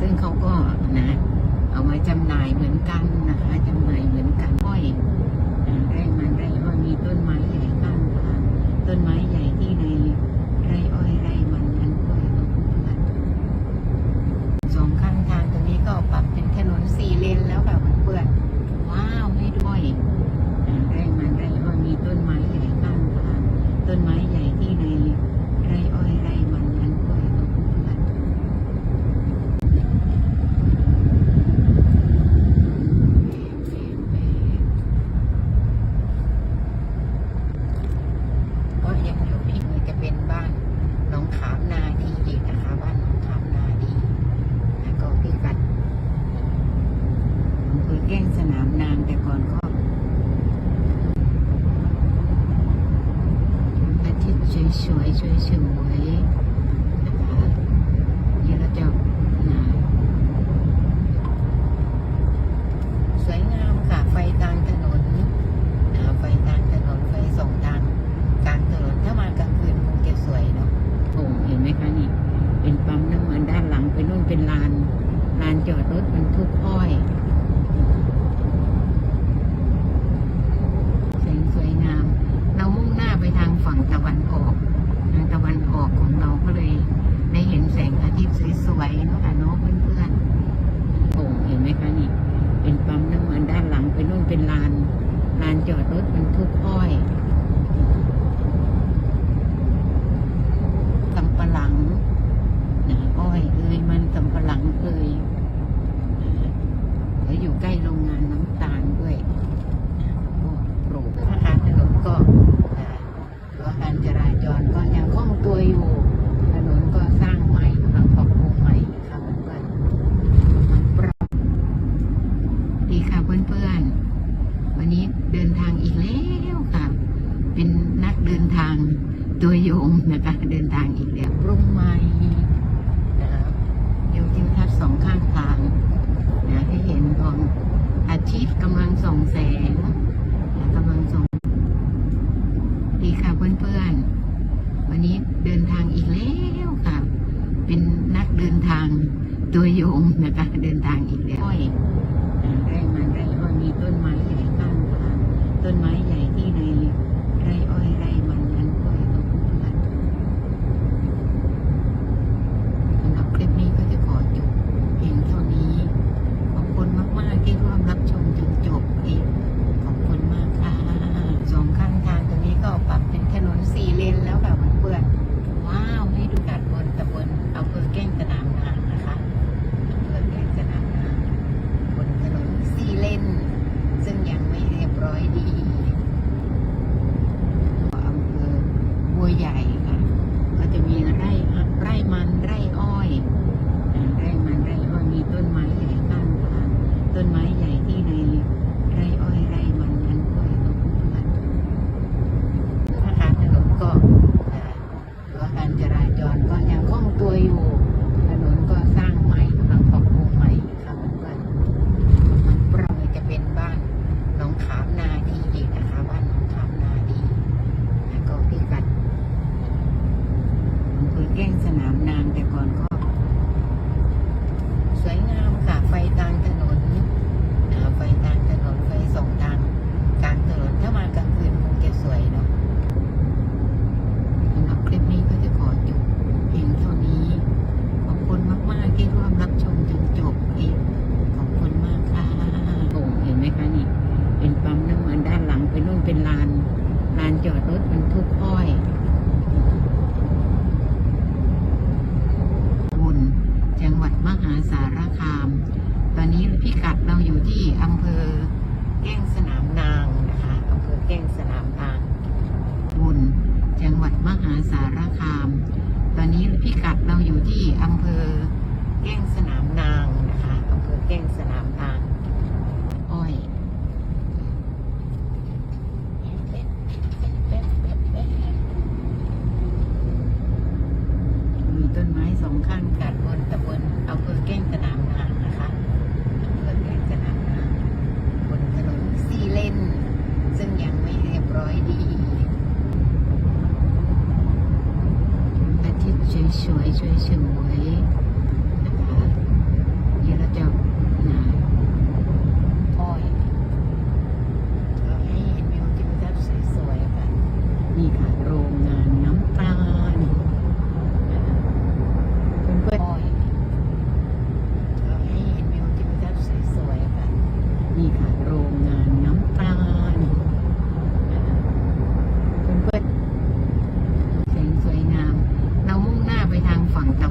ซึ่งเขาก็นะเอามาจำหน่ายเหมือนกันนะคะจำหน่ายเหมือนกันห้อยไร่มันไร่อ้อยมีต้นไม้ใหญ่ตั้งทางต้นไม้ใหญ่ที่ในไร่อ้อยไร่มัน จอดรถบรรทุกอ้อย con una caja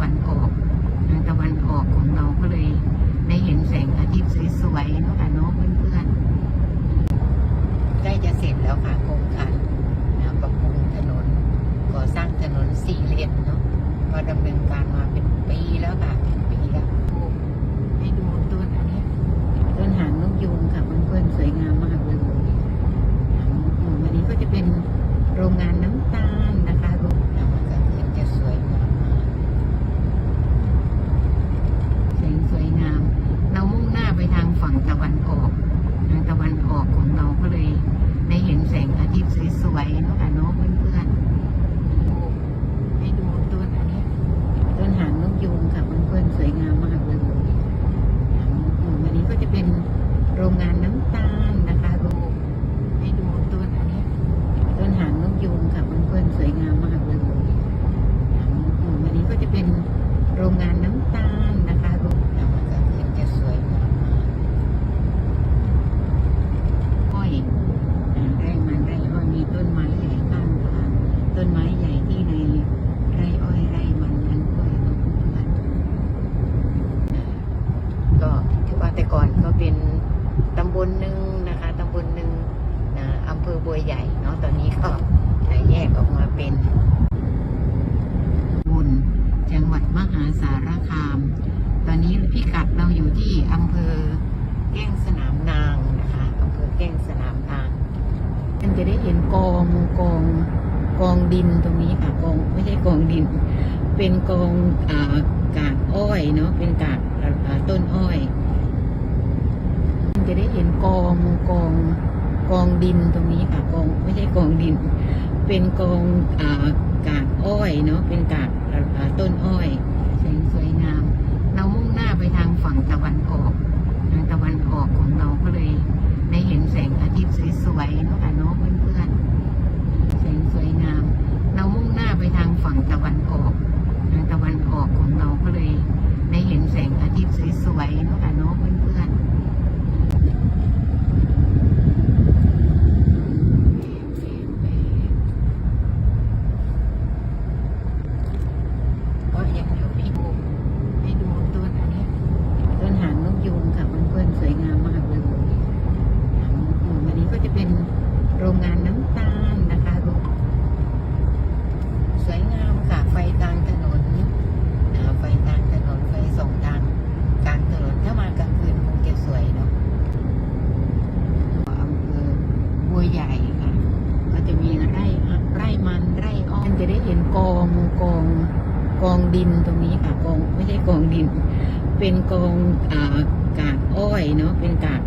วันออกทางตะวันออกของเราก็เลยได้เห็นแสงอาทิตย์สวยๆนะคะน้องเพื่อนๆใกล้จะเสร็จแล้วค่ะโครงการ kain. Ano? ใหญ่เนาะตอนนี้ก็แยกออกมาเป็นมุญจังหวัดมหาสารคาม ตอนนี้พิกัดเราอยู่ที่อำเภอแก้งสนามนางนะคะอำเภอแก้งสนามนางท่านจะได้เห็นกองกองกองดินตรงนี้ค่ะกองไม่ใช่กองดิน เป็นกองกากอ้อยเนาะเป็นกากต้นอ้อยจะได้เห็นกองกอง กองดินตรงนี้ค่ะกองไม่ใช่กองดิน เป็นกองอากากอ้อยเนาะเป็นกากต้นอ้อยสวยงาม เรามุ่งหน้าไปทางฝั่งตะวันออก ทางตะวันออกของเราก็เลยได้เห็นแสงอาทิตย์สวยๆเนาะค่ะเนาะเพื่อน เป็นกองอากาศอ้อยเนาะเป็นกาก